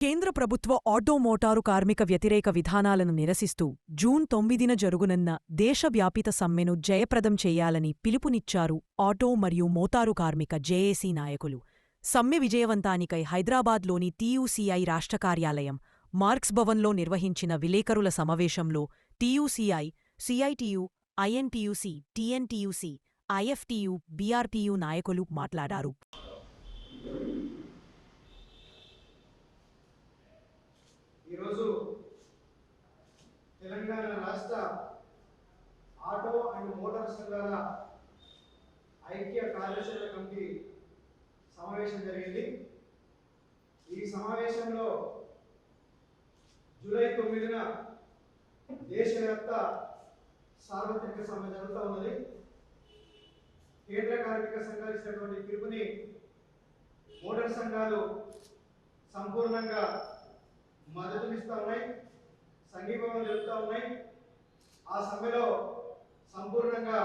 కేంద్ర ప్రభుత్వ auto motor కార్మిక వ్యతిరేక విధానాలను నిరసిస్తూ జూన్ తొమ్మిదిన జరుగునున్న దేశవ్యాపిత సమ్మెను జయప్రదం చేయాలని పిలుపునిచ్చారు ఆటో మరియు మోటారు కార్మిక జేఏసీ నాయకులు. సమ్మె విజయవంతానికై హైదరాబాద్లోని టీయూసీఐ రాష్ట్ర కార్యాలయం మార్క్స్ భవన్లో నిర్వహించిన విలేకరుల సమావేశంలో TUCI CITU INTUC TNTUC IFTU BRTU నాయకులు మాట్లాడారు. ఈరోజు తెలంగాణ రాష్ట్ర ఆటో అండ్ మోటార్ సంఘాల ఐక్య కార్యాచరణ కమిటీ సమావేశం జరిగింది. ఈ సమావేశంలో జూలై తొమ్మిదిన దేశవ్యాప్త సార్వత్రిక సమ్మె జరుగుతూ ఉన్నది. కేంద్ర కార్మిక సంఘాలు ఇచ్చినటువంటి పిలుపుని మోటార్ సంఘాలు సంపూర్ణంగా మద్దతునిస్తూ ఉన్నాయి సంఘీభావం జరుగుతూ ఉన్నాయి. ఆ సమ్మెలో సంపూర్ణంగా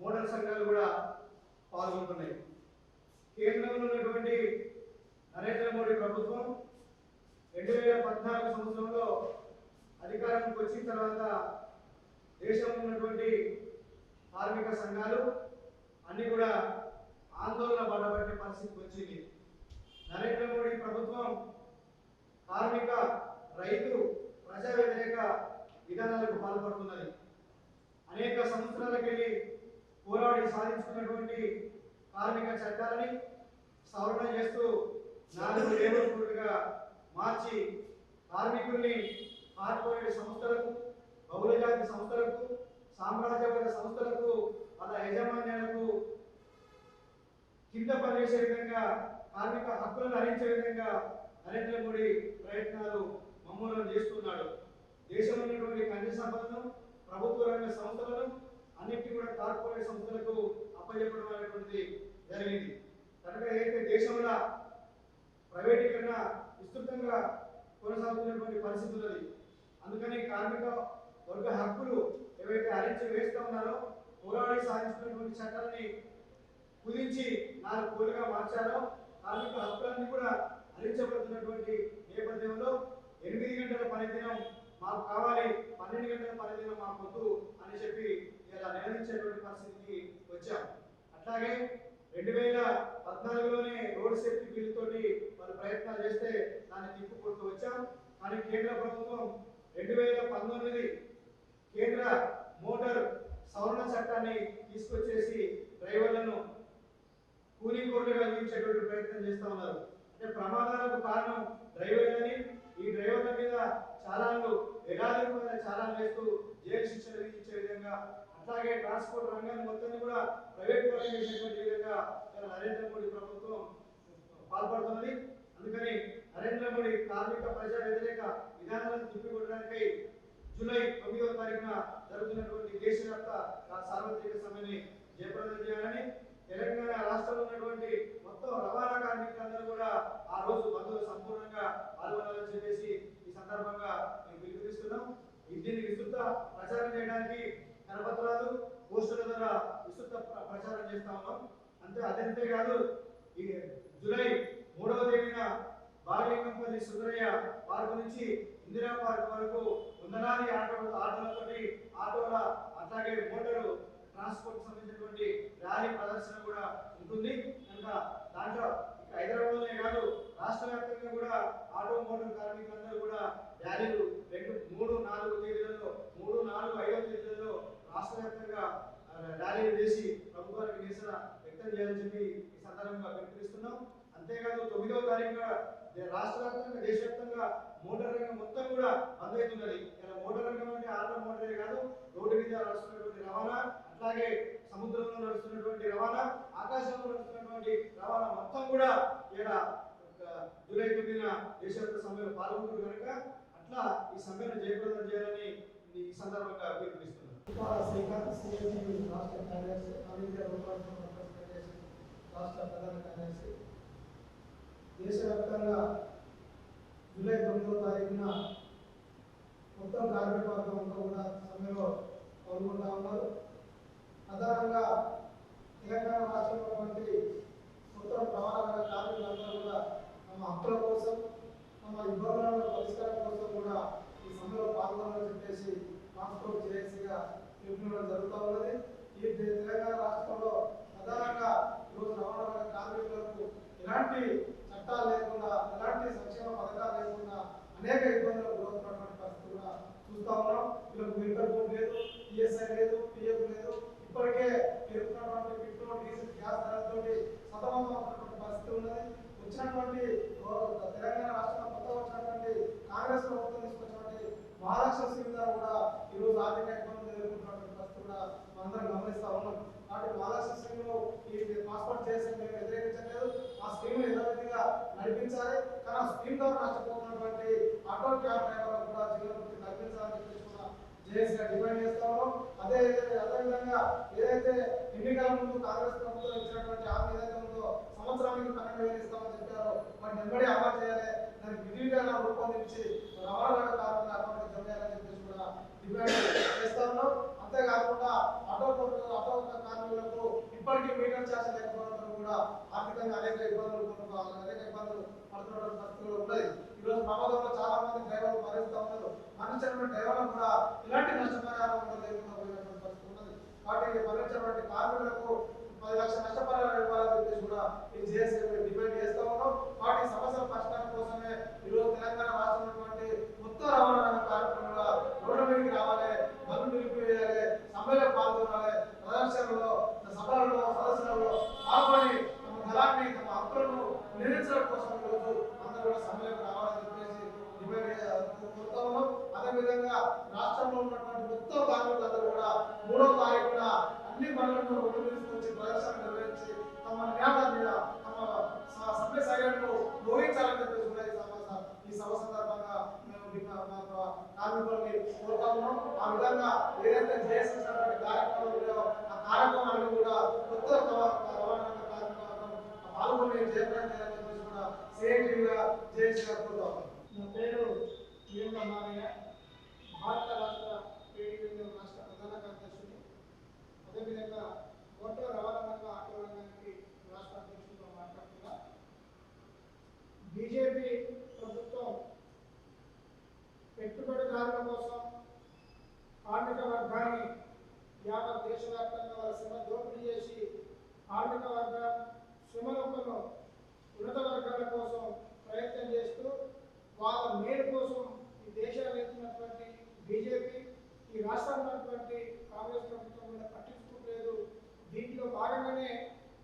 మోడల్ సంఘాలు కూడా పాల్గొంటున్నాయి. కేంద్రంలో ఉన్నటువంటి నరేంద్ర మోడీ ప్రభుత్వం రెండు వేల పద్నాలుగు సంవత్సరంలో అధికారానికి వచ్చిన తర్వాత దేశంలో ఉన్నటువంటి కార్మిక సంఘాలు అన్ని కూడా ఆందోళన పడబట్టే పరిస్థితికి వచ్చింది. నరేంద్ర మోడీ ప్రభుత్వం కార్మిక రైతు ప్రజా వ్యతిరేక విధానాలకు పాల్పడుతున్నది. అనేక సంవత్సరాలకు వెళ్ళి పోరాడి సాధించుకున్నటువంటి కార్మిక చట్టాలని సవరణ చేస్తూ నాలుగు లేబర్ కోడ్గా మార్చి కార్మికుల్ని కార్పొరేట్ సంస్థలకు బహుళజాతి సంస్థలకు సామ్రాజ్యవాద సంస్థలకు వాళ్ళ యజమాన్యాలకు కింద పనిచేసే విధంగా కార్మిక హక్కులను హరించే విధంగా నరేంద్ర మోడీ ప్రయత్నాలు మమ్మూలం చేస్తున్నాడు. దేశంలో ఉన్నటువంటి ఖనిజ సంపదను ప్రభుత్వ రంగ సంస్థలను అన్నిటి కూడా కార్పొరేట్ సంస్థలకు అప్పచెప్పడం అనేటువంటిది జరిగింది. కనుక ఏదైతే దేశంలో ప్రైవేటీకరణ విస్తృతంగా కొనసాగుతున్నటువంటి పరిస్థితి ఉన్నది అందుకని కార్మిక వర్గ హక్కులు ఏవైతే అరించి వేస్తూ ఉన్నారో పోరాడి సాధించినటువంటి చట్టాలని కుదించి నాలుగు కోలుగా మార్చారో కార్మిక హక్కులన్నీ కూడా అందించబడుతున్నటువంటి నేపథ్యంలో ఎనిమిది గంటల పనిదినం మాకు కావాలి పన్నెండు గంటల పనిదినం మాకు వద్దు అని చెప్పి ఇలా నిలదించేటువంటి పరిస్థితికి వచ్చాం అట్లాగే రెండు వేల పద్నాలుగులోనే రోడ్ సేఫ్టీ బిల్ తోటి వాళ్ళు ప్రయత్నాలు చేస్తే దాన్ని తిప్పుకొడుతూ వచ్చాం. కానీ కేంద్ర ప్రభుత్వం రెండు వేల పంతొమ్మిది కేంద్ర మోటార్ సవరణ చట్టాన్ని తీసుకొచ్చేసి డ్రైవర్లను కూలీ కోర్లుగా చూపించేటువంటి ప్రయత్నం చేస్తా ఉన్నారు. అంటే ప్రమాదాలకు కారణం డ్రైవర్లని ఈ డ్రైవర్ల మీద చాలాలు వేలాది రూపాయల వేస్తూ జైలు శిక్షలు విధించే విధంగా అట్లాగే ట్రాన్స్పోర్ట్ రంగాన్ని మొత్తాన్ని కూడా ప్రైవేట్ పరం చేసేటువంటి విధంగా నరేంద్ర మోడీ ప్రభుత్వం పాల్పడుతున్నది. అందుకని నరేంద్ర మోడీ కార్మిక ప్రజా వ్యతిరేక విధానాలను తిప్పికొట్టడానికై జూలై తొమ్మిదవ తారీఖున జరుగుతున్నటువంటి దేశవ్యాప్త సార్వత్రిక సమ్మెని జయప్రదం చేయాలని తెలంగాణ రాష్ట్రంలో ఉన్నటువంటి మొత్తం రవాణా కార్మికులందరూ కూడా ఆ రోజు బంధువులు సంపూర్ణంగా పాల్గొనాలని చెప్పేసి ఈ సందర్భంగా మేము పిలుపునిస్తున్నాం దీన్ని విస్తృత ప్రచారం చేయడానికి కరపత్రాలు పోస్టుల ద్వారా విస్తృత ప్రచారం చేస్తా ఉన్నాం. అంతే అదంతే కాదు ఈ జూలై మూడవ తేదీన బాగలింగంపల్లి సుందరయ్య పార్క్ నుంచి ఇందిరా పార్క్ వరకు వందలాది ఆటో ఆటోలతోటి ఆటోల అట్లాగే మోటారు ట్రాన్స్పోర్ట్ సంబంధించినటువంటి ర్యాలీ ప్రదర్శన కూడా ఉంటుంది. కనుక దాంట్లో ఇక హైదరాబాద్లోనే కాదు రాష్ట్ర వ్యాప్తంగా కూడా ఆటోమోటార్ కార్మికులందరూ కూడా ర్యాలీలు రెండు మూడు నాలుగు తేదీలలో మూడు నాలుగు ఐదో తేదీలలో రాష్ట్ర వ్యాప్తంగా ర్యాలీలు చేసి ప్రభుత్వానికి నిరసన వ్యక్తం చేయాలని చెప్పి ఈ సందర్భంగా ప్రకటిస్తున్నాం అంతేకాదు తొమ్మిదవ తారీఖు కూడా రాష్ట్ర వ్యాప్తంగా దేశవ్యాప్తంగా మోటార్ రంగం మొత్తం కూడా బంద్ అవుతున్నది. ఇలా మోటార్ రంగం అంటే ఆటో మోటారే కాదు రోడ్డు మీద నడుస్తున్నటువంటి రవాణా అలాగే సముద్రంలో నడుస్తున్నటువంటి రవాణా ఆకాశంలో నడుస్తున్నటువంటి రవాణా మొత్తం కూడా ఇక్కడ జూలై తొమ్మిదిన దేశవ్యాప్త సమ్మెలో పాల్గొంటున్నారు కనుక అట్లా ఈ సమ్మెను జయప్రదం చేయాలని ఈ సందర్భంగా పిలుపునిస్తున్నాను రాష్ట్ర కార్యదర్శి రాష్ట్ర ప్రధాన కార్యదర్శి. దేశవ్యాప్తంగా జూలై తొమ్మిదో తారీఖున మొత్తం కార్మిక వర్గం అంతా కూడా సమ్మెలో పాల్గొంటా ఉన్నారు. ప్రధానంగా తెలంగాణ రాష్ట్రంలో ఉన్నటువంటి మొత్తం ప్రమాణ కార్మికులందరూ కూడా తమ హక్కుల కోసం తమ ఇబ్బందుల పరిష్కారం కోసం కూడా ఈ సమ్మెలో పాల్గొనాలని చెప్పేసి ట్రాన్స్పోర్ట్ జేఏసీగా పిలుపునివ్వడం జరుగుతూ ఉన్నది ఈ తె- తెలంగాణ రాష్ట్రంలో వచ్చినటువంటి తెలంగాణ రాష్ట్రంలో కొత్త వచ్చినటువంటి కాంగ్రెస్ ప్రభుత్వం తీసుకొచ్చినటువంటి మహారాష్ట్ర స్కీమ్ ద్వారా కూడా ఈరోజు ఆర్థిక ఇబ్బందులు ఎదుర్కొంటున్నటువంటి పరిస్థితి కూడా మనందరం గమనిస్తా ఉన్నాం. కాబట్టి మహారాష్ట్ర స్కీమ్లో ఈ పాస్పోర్ట్ చేసి మేము వ్యతిరేకించలేదు ఆ స్కీమ్ యథావిధిగా నడిపించాలి. కానీ ఆ స్కీమ్ ద్వారా నష్టపోతున్నటువంటి ఆటో క్యాబ్ డ్రైవర్లకు కూడా జీవన కల్పించాలని చెప్పేసి కూడా జేఏసీగా డిమాండ్ చేస్తా ఉన్నాం. అదే అదేవిధంగా ఏదైతే ఎన్నికల ముందు కాంగ్రెస్ ప్రభుత్వం ఇచ్చినటువంటి హామీ ఏదైతే ఉందో సంవత్సరానికి పన్నెండు వేలు ఇస్తామని చెప్పారో రూపొందించి రవాణా రంగ అటువంటి జరగాలని చెప్పేసి కూడా డిమాండ్ చేస్తా ఉన్నాం. అంతేకాకుండా ఆటో ఆటో కార్మికులకు ఇప్పటికీ మీటర్ ఛార్జ్ లేకపోవడం కూడా ఆర్థికంగా అనేక ఇబ్బందులు పొందుతూ- అనేక ఇబ్బందులు పడుతున్నటువంటి పరిస్థితులు ఉన్నాయి ఈరోజు ప్రమాదంలో చాలా మంది డ్రైవర్లు మరణిస్తూ ఉన్నారు. మరణించినటువంటి డ్రైవర్లు కూడా ఇలాంటి నష్టపరిహారం కూడా లేకుండా పోయినటువంటి పరిస్థితి ఉన్నది. కాబట్టి మరణించినటువంటి కార్మికులకు పది లక్షల నష్టపరిహారం ఇవ్వాలని చెప్పేసి కూడా ఈ జేఏసీ డిమాండ్ చేస్తా ఉన్నాం వాటి సమస్యల పరిష్కారం కోసమే ఈ రోజు తెలంగాణ రాష్ట్రంలో ఉన్నటువంటి మొత్తం రవాణా రంగ కార్మికులు కూడా రోడ్ల మీదకి రావాలి బంధు నిలిపివేయాలి సమ్మెలో పాల్గొనాలి ప్రదర్శనలో సభలలో సదస్సులలో పాల్గొని తమ దళాన్ని తమ హక్కులను నిర్ణయించడం కోసం ఈరోజు అందరూ కూడా సమ్మెలకు రావాలని చెప్పేసి డిమాండ్ చే- కోరుతా ఉన్నాం అదేవిధంగా రాష్ట్రంలో ఉన్నటువంటి మొత్తం కార్మికులందరూ కూడా మూడో తారీఖున అన్ని పనులను ఒడ్డు తీసుకొచ్చి ప్రదర్శన నిర్వహించి తమ నేత మీద తమ సభ్య సమ్మె సైలెంట్ ఊహించాలని చెప్పేసి కూడా ఈ సభ ఈ సభ సందర్భంగా మేము కార్మికులకి కోరుతున్నాం ఆ విధంగా ఏదైతే చేసినటువంటి కార్యక్రమాలు ఉన్నాయో ఆ కార్యక్రమాన్ని కూడా కొత్త రవాణా రంగ కార్మికులను పాల్గొని జయప్రదం చేయాలని చెప్పేసి కూడా సేఫ్టీగా చేసి కోరుతా నా పేరు వీళ్ళ మారయ్య భారత రాష్ట్ర ట్రేడ్ యూనియన్ రాష్ట్ర ప్రధాన కార్యదర్శిని అదేవిధంగా మోటార్ రవాణా రంగ ఆటో రంగానికి రాష్ట్ర అధ్యక్షుడిగా మాట్లాడుతున్నా బీజేపీ ప్రభుత్వం పెట్టుబడిదారుల కోసం ఆర్థిక వర్గాన్ని యావత్ దేశవ్యాప్తంగా వాళ్ళ శ్రమ దోపిడీ చేసి ఆర్థిక వర్గ శ్రమలను ఉన్నత వర్గాల కోసం ప్రయత్నం చేస్తూ వాళ్ళ మేలు కోసం ఈ దేశాన్ని ఎత్తున్నటువంటి బీజేపీ ఈ రాష్ట్రంలో ఉన్నటువంటి కాంగ్రెస్ ప్రభుత్వం కూడా పట్టించుకోలేదు దీంట్లో భాగంగానే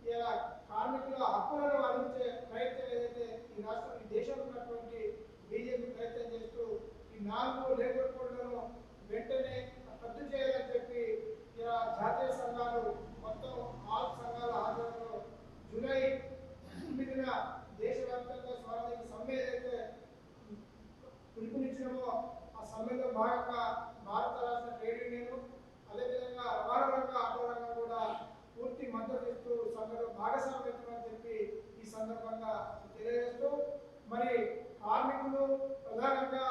ఇలా కార్మికుల హక్కులను అందించే ప్రయత్నం ఏదైతే ఈ రాష్ట్రం ఈ దేశంలో ఉన్నటువంటి బీజేపీ ప్రయత్నం చేస్తూ ఈ నాలుగు లేబర్ కోడ్లను వెంటనే రద్దు చేయాలని చెప్పి ఇలా జాతీయ సంఘాలు మొత్తం ఆల్ సంఘాల ఆధ్వర్యంలో జూలై తొమ్మిదిన దేశవ్యాప్తంగా స్వరాజ్య సమ్మె ఏదైతే పిలుపునిచ్చినామో ఆ సమ్మెలో భాగంగా భారత రాష్ట్ర ట్రేడ్ యూనియన్ అదేవిధంగా రవాణా రంగ ఆటో రంగం కూడా పూర్తి మద్దతు ఇస్తూ సమ్మెలో భాగస్వామ్యమని చెప్పి ఈ సందర్భంగా తెలియజేస్తూ మరి కార్మికులు ప్రధానంగా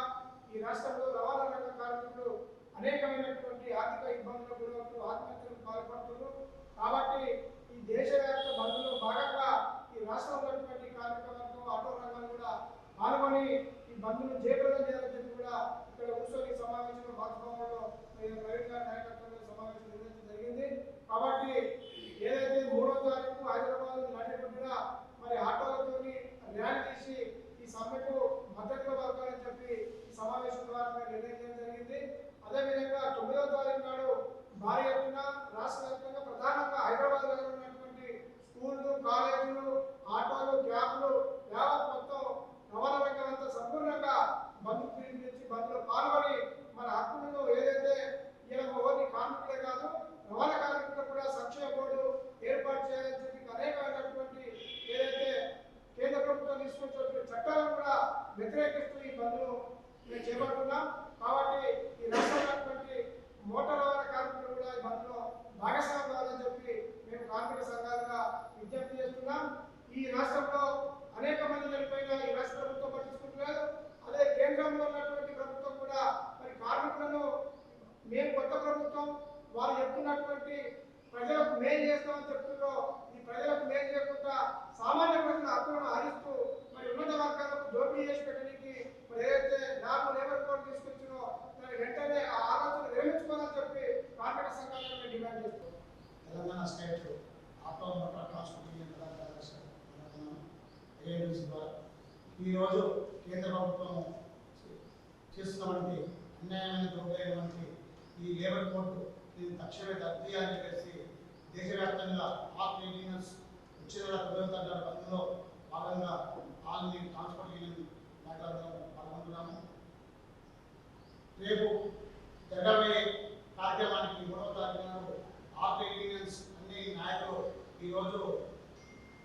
ఈ రాష్ట్రంలో రవాణా రంగ కార్మికులు అనేకమైనటువంటి ఆర్థిక ఇబ్బందులకు గురవుతూ ఆత్మహత్యలకు పాల్పడుతున్నారు. కాబట్టి ఈ దేశవ్యాప్త బంధులో భాగంగా ఈ రాష్ట్రంలో కార్మిక వర్గం ఆటో రంగం కూడా పాల్గొని ఈ బంధును జయప్రదం చేయాలని చెప్పి కూడా ఇక్కడ కూర్చొని సమావేశంలో బాధ్యభవనంలో ప్రవీణ్ గారి నాయకత్వంలో సమావేశం నిర్వహించడం జరిగింది కాబట్టి ఏదైతే మూడో తారీఖు హైదరాబాద్ నడిపడిన మరి ఆటోలతోని ర్యాలీ తీసి ఈ సమ్మెకు మద్దతుగా పలకాలని చెప్పి ఈ సమావేశం ద్వారా మేము నిర్ణయించడం జరిగింది అదేవిధంగా తొమ్మిదవ తారీఖు నాడు భారీ ఎత్తున రాష్ట్ర వ్యాప్తంగా ప్రధానంగా హైదరాబాద్ నగరంలో ఉన్నటువంటి స్కూళ్ళు కాలేజీలు ఆటోలు క్యాబ్లు యావత్ మొత్తం రవాణా రంగం అంతా సంపూర్ణంగా బంధు పిలిపించి బంధులో పాల్గొని మన హక్కులను ఏదైతే ఇలా ఓన్లీ కార్మికులే కాదు రవాణా కార్మికులకు కూడా సంక్షేమ బోర్డు ఏర్పాటు చేయాలని చెప్పి అనేకమైనటువంటి ఏదైతే కేంద్ర ప్రభుత్వం తీసుకొచ్చినటువంటి చట్టాలను కూడా వ్యతిరేకిస్తూ ఈ బంధును మేము చేపడుతున్నాం కాబట్టి ఈ రాష్ట్రంలో ఉన్నటువంటి మోటార్ రవాణా కార్మికులు కూడా ఈ బంధులో భాగస్వామ్యం కావాలని చెప్పి మేము కార్మిక సంఘాలుగా విజ్ఞప్తి చేస్తున్నాం ఈ రాష్ట్రంలో అనేక మంది చనిపోయిన ఈ రాష్ట్ర ప్రభుత్వం పట్టించుకుంటున్నారు అదే కేంద్రంలో ఉన్నటువంటి ప్రభుత్వం కూడా మరి కార్మికులను మేము కొత్త ప్రభుత్వం వాళ్ళు చెప్తున్నటువంటి ప్రజలకు మేలు చేస్తామని చెప్తున్నారో ఈ ప్రజలకు మేలు చేయకుండా సామాన్య ప్రజల హక్కులను హరిస్తూ మరి ఉన్నత వర్గాలకు దోపిడీ చేసి పెట్టడానికి చేస్తాం Telangana state auto motor transport union ప్రధాన కార్యదర్శి అనుకున్నాను ఏఎంసీ ద్వారా ఈరోజు కేంద్ర ప్రభుత్వం చేస్తున్నటువంటి అన్యాయమైన దౌర్భాగ్యమైనటువంటి ఈ లేబర్ కోర్టు దీన్ని తక్షణమే రద్దు చేయాలని చెప్పేసి దేశవ్యాప్తంగా ఆల్ ట్రేడ్ యూనియన్స్ వచ్చే నెల తొమ్మిదో తారీఖు బంద్లో భాగంగా ఆల్ ఇండియన్ ట్రాన్స్పోర్ట్ యూనియన్ నాయకులందరం పాల్గొంటున్నాము. రేపు జరగబోయే కార్యక్రమానికి మూడవ తారీఖు నాడు ఆల్ ట్రేడ్ నాయకులు ఈరోజు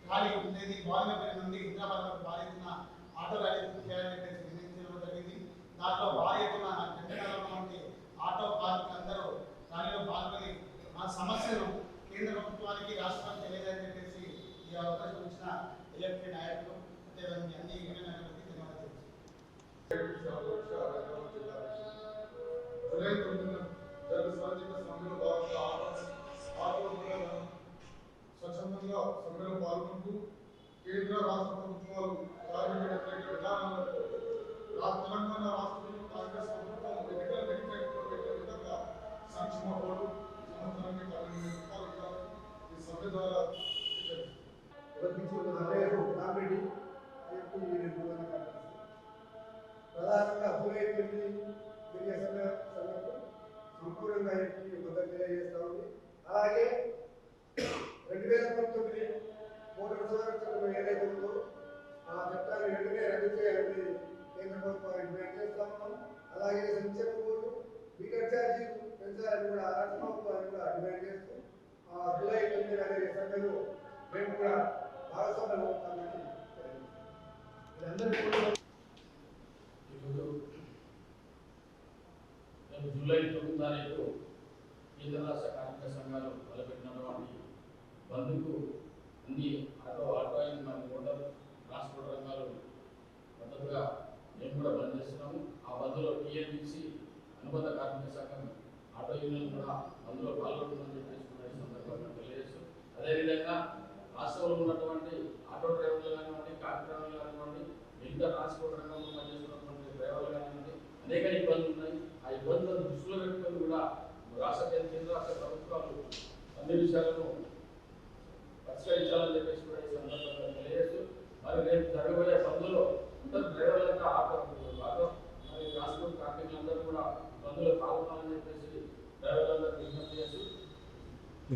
ర్యాలీ ఉండేది బాలినపల్లి నుండి హైదరాబాద్ వరకు భారీ ఎత్తున ఆటో ర్యాలీ చేయాలని చెప్పేసి నిర్ణయించడం జరిగింది. దాంట్లో భారీ ఎత్తున జనగాలలో నుండి ఆటో కార్మికులందరూ ర్యాలీలో పాల్గొని మా సమస్యను కేంద్ర ప్రభుత్వానికి రాష్ట్రానికి తెలియదని చెప్పేసి ఈ అవకాశం ఇచ్చిన ఎల్ఎఫ్టీ నాయకులు అదేవిధంగా అన్ని యూనియన్ నాయకులకి ధన్యవాదాలు జూలై తొమ్మిదిన జరుగు సామాజిక సమ్మెలో భాగంగా ఆటో ఆటో స్వచ్ఛందంగా సమ్మెలో పాల్గొంటూ కేంద్ర రాష్ట్ర ప్రభుత్వాలు కార్మిక వ్యతిరేక విధానాలకు ఆ చట్టాన్ని వెంటనే రద్దు చేయాలని కేంద్ర డిమాండ్ చేస్తా ఉన్నాం అలాగే సంక్షేమ బోర్డు మీటర్ పెంచాలని కూడా రాష్ట్ర ప్రభుత్వాన్ని కూడా డిమాండ్ చేస్తూ జూలై తొమ్మిది సమ్మెలో మేము కూడా భాగస్వామ్యం అవుతామని తెలియజేస్తున్నాం. జూలై తొమ్మిది తారీఖు కేంద్ర రాష్ట్ర కార్మిక సంఘాలు తలపెట్టినటువంటి బంద్కు అన్ని ఆటో ఆటో మరియు ఓటర్ ట్రాన్స్పోర్ట్ రంగాలు మద్దతుగా మేము కూడా బంద్ చేస్తున్నాము. ఆ బంద్లో టీఎన్బిసి అనుబంధ కార్మిక సంఘం ఆటో యూనియన్ కూడా బంద్లో పాల్గొంటుందని చెప్పేసి సందర్భంగా తెలియజేస్తూ అదేవిధంగా రాష్ట్రంలో ఉన్నటువంటి ఆటో డ్రైవర్లు కానివ్వండి కార్ డ్రైవర్లు కానివ్వండి మిగతా ట్రాన్స్పోర్ట్ రంగంలో పనిచేస్తున్నటువంటి డ్రైవర్లు కానివ్వండి అనేక ఇబ్బందులు ఉన్నాయి. ఆ ఇబ్బందులను దృష్టిలో పెట్టుకొని కూడా రాష్ట్ర కేంద్ర రాష్ట్ర ప్రభుత్వాలు అన్ని విషయాలను పరిష్కరించాలని చెప్పేసి అవి ఈ రేపు జరగబోయే సందులో అందరూ డ్రైవర్లంతా ఆపదు